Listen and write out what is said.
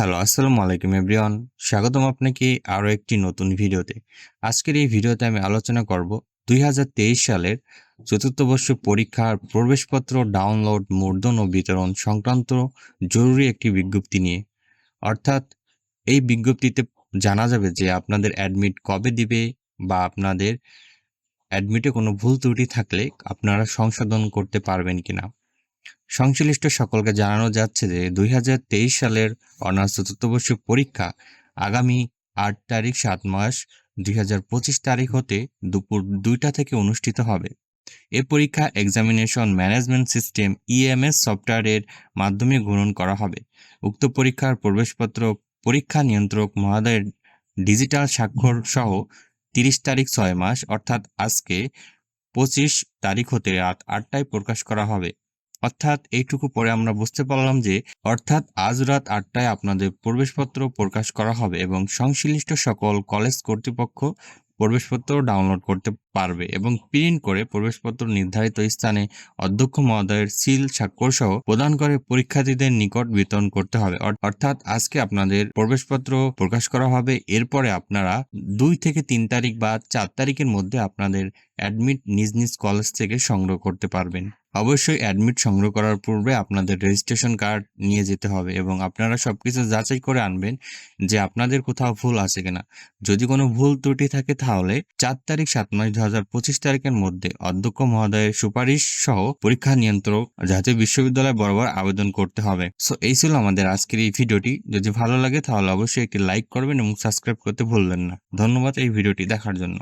Hello, আসসালামু আলাইকুম everyone. স্বাগতম আপনাকে আরও একটি নতুন ভিডিওতে। আজকের এই ভিডিওতে আমি আলোচনা করব দুই হাজার তেইশ সালের চতুর্থ বর্ষ পরীক্ষার প্রবেশপত্র ডাউনলোড মুদ্রণ ও বিতরণ সংক্রান্ত জরুরি একটি বিজ্ঞপ্তি নিয়ে। অর্থাৎ এই বিজ্ঞপ্তিতে জানা যাবে যে আপনাদের অ্যাডমিট কবে দিবে বা আপনাদের অ্যাডমিটে কোনো ভুল ত্রুটি থাকলে আপনারা সংশোধন করতে পারবেন কিনা। সংশ্লিষ্ট সকলকে জানানো যাচ্ছে যে দুই হাজার তেইশ সালের অনার্স চতুর্থ পরীক্ষা আগামী আট তারিখ সাত মাস দুই হাজার পঁচিশ তারিখ হতে দুপুর দুইটা থেকে অনুষ্ঠিত হবে। এ পরীক্ষা এক্সামিনেশন ম্যানেজমেন্ট সিস্টেম ইএমএস সফটওয়্যারের মাধ্যমে গ্রহণ করা হবে। উক্ত পরীক্ষার প্রবেশপত্র পরীক্ষা নিয়ন্ত্রক মহোদয়ের ডিজিটাল স্বাক্ষর সহ তিরিশ তারিখ ছয় মাস, অর্থাৎ আজকে পঁচিশ তারিখ হতে রাত আটটায় প্রকাশ করা হবে। অর্থাৎ এইটুকু পরে আমরা বুঝতে পারলাম যে, অর্থাৎ আজ রাত আটটায় আপনাদের প্রবেশপত্র প্রকাশ করা হবে এবং সংশ্লিষ্ট সকল কলেজ কর্তৃপক্ষ প্রবেশপত্র ডাউনলোড করতে পারবে এবং প্রিন্ট করে প্রবেশপত্র নির্ধারিত স্থানে অধ্যক্ষ মহোদয়ের সিল স্বাক্ষর সহ প্রদান করে পরীক্ষার্থীদের নিকট বিতরণ করতে হবে। অর্থাৎ আজকে আপনাদের প্রবেশপত্র প্রকাশ করা হবে। এরপরে আপনারা দুই থেকে তিন তারিখ বা চার তারিখের মধ্যে আপনাদের অ্যাডমিট নিজ নিজ কলেজ থেকে সংগ্রহ করতে পারবেন। অবশ্যই অ্যাডমিট সংগ্রহ করার পূর্বে আপনাদের রেজিস্ট্রেশন কার্ড নিয়ে যেতে হবে এবং আপনারা সবকিছু যাচাই করে আনবেন যে আপনাদের কোথাও ভুল আছে কিনা। যদি কোনো ভুল ত্রুটি থাকে তাহলে চার তারিখ সাত মাস দু হাজার পঁচিশ তারিখের মধ্যে অধ্যক্ষ মহোদয়ের সুপারিশ সহ পরীক্ষা নিয়ন্ত্রক জাতীয় বিশ্ববিদ্যালয় বরাবর আবেদন করতে হবে। সো এই ছিল আমাদের আজকের এই ভিডিওটি। যদি ভালো লাগে তাহলে অবশ্যই একটি লাইক করবেন এবং সাবস্ক্রাইব করতে ভুলবেন না। ধন্যবাদ এই ভিডিওটি দেখার জন্য।